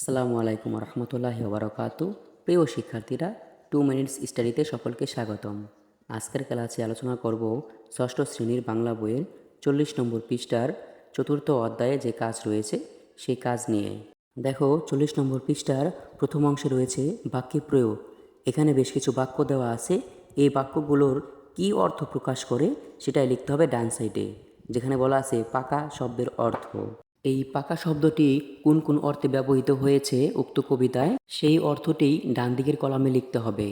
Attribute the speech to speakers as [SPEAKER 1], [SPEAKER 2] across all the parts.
[SPEAKER 1] আসসালামু আলাইকুম রহমতুল্লাহ বারকাতু প্রিয় শিক্ষার্থীরা, টু মিনিটস স্টাডিতে সকলকে স্বাগতম। আজকের ক্লাসে আলোচনা করব ষষ্ঠ শ্রেণির বাংলা বইয়ের চল্লিশ নম্বর পৃষ্ঠার চতুর্থ অধ্যায়ে যে কাজ রয়েছে, সেই কাজ নিয়ে। দেখো, চল্লিশ নম্বর পৃষ্ঠার প্রথম অংশে রয়েছে বাক্যে প্রয়োগ। এখানে বেশ কিছু বাক্য দেওয়া আছে। এই বাক্যগুলোর কী অর্থ প্রকাশ করে, সেটাই লিখতে হবে ডান সাইডে, যেখানে বলা আছে পাকা শব্দের অর্থ। এই পাকা শব্দটি কোন কোন অর্থে ব্যবহৃত হয়েছে উক্ত কবিতায়? সেই অর্থটি ডান দিকের কলামে লিখতে হবে।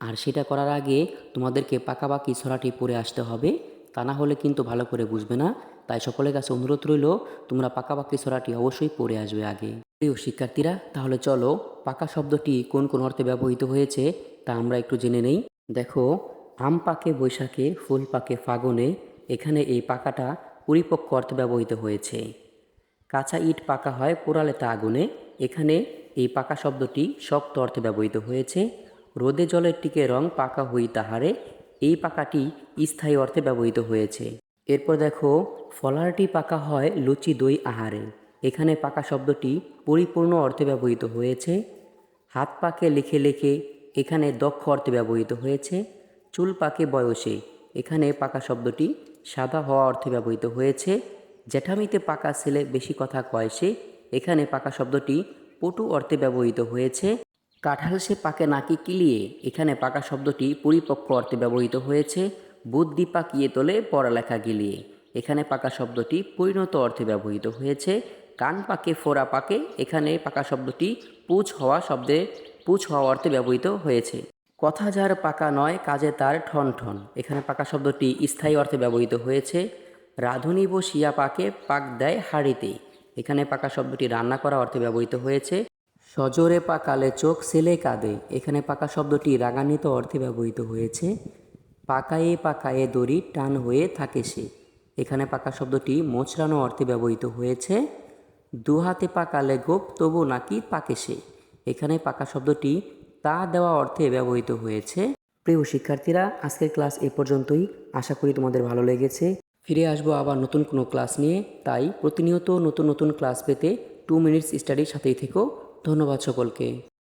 [SPEAKER 1] আর সেটা করার আগে তোমাদেরকে পাকা বাকি ছড়াটি পড়ে আসতে হবে। তা না হলে কিন্তু ভালো করে বুঝবে না। তাই সকলের কাছে অনুরোধ রইল, তোমরা পাকা বাকি ছড়াটি অবশ্যই পড়ে আসবে আগে। প্রিয় শিক্ষার্থীরা, তাহলে চলো পাকা শব্দটি কোন কোন অর্থে ব্যবহৃত হয়েছে তা আমরা একটু জেনে নেই। দেখো, আম পাকে বৈশাখে, ফুল পাকে ফাগুনে, এখানে এই পাকাটা পরিপক্ক অর্থে ব্যবহৃত হয়েছে। কাঁচা ইট পাকা হয় পোড়ালে তা আগুনে। এখানে এই পাকা শব্দটি শক্ত অর্থে ব্যবহৃত হয়েছে। রোদে জলের টিকে রং পাকা হই তাহারে এই পাকাটি স্থায়ী অর্থে ব্যবহৃত হয়েছে। এরপর দেখো, ফলারটি পাকা হয় লুচি দই আহারে। এখানে পাকা শব্দটি পরিপূর্ণ অর্থে ব্যবহৃত হয়েছে। হাত পাকে লিখে লিখে এখানে দক্ষ অর্থে ব্যবহৃত হয়েছে। চুল পাকে বয়সে এখানে পাকা শব্দটি সাদা হওয়া অর্থে ব্যবহৃত হয়েছে। জ্যাঠামিতে পাকা ছেলে বেশি কথা কয় সে। এখানে পাকা শব্দটি পটু অর্থে ব্যবহৃত হয়েছে। কাঁঠাল সে পাকে নাকি কিলিয়ে? এখানে পাকা শব্দটি পরিপক্ক অর্থে ব্যবহৃত হয়েছে। বুদ্ধি পাকিয়ে তোলে, পড়ালেখা গিলিয়ে। এখানে পাকা শব্দটি পরিণত অর্থে ব্যবহৃত হয়েছে। কান পাকে, ফোড়া পাকে। এখানে পাকা শব্দটি পুছ হওয়া শব্দে পুছ হওয়া অর্থে ব্যবহৃত হয়েছে। কথা যার পাকা নয়, কাজে তার ঠন ঠন এখানে পাকা শব্দটি স্থায়ী অর্থে ব্যবহৃত হয়েছে। রাঁধুনি বসিয়া পাকে পাক দেয় হাড়িতে। এখানে পাকা শব্দটি রান্না করা অর্থে ব্যবহৃত হয়েছে, সজোরে পাকালে চোখ সেলে কাঁদে। এখানে পাকা শব্দটি রাগান্বিত অর্থে ব্যবহৃত হয়েছে, পাকায়ে পাকায়ে দড়ি টান হয়ে থাকে সে। এখানে পাকা শব্দটি মোচড়ানো অর্থে ব্যবহৃত হয়েছে, দুহাতে পাকালে গোপ তবু নাকি পাকে সে? এখানে পাকা শব্দটি তা দেওয়া অর্থে ব্যবহৃত হয়েছে। প্রিয় শিক্ষার্থীরা, আজকের ক্লাস এ পর্যন্তই। আশা করি তোমাদের ভালো লেগেছে। ফিরে আসব আবার নতুন কোনো ক্লাস নিয়ে। তাই প্রতিনিয়ত নতুন নতুন ক্লাস পেতে টু মিনিটস স্টাডির সাথেই থেকো। ধন্যবাদ সকলকে।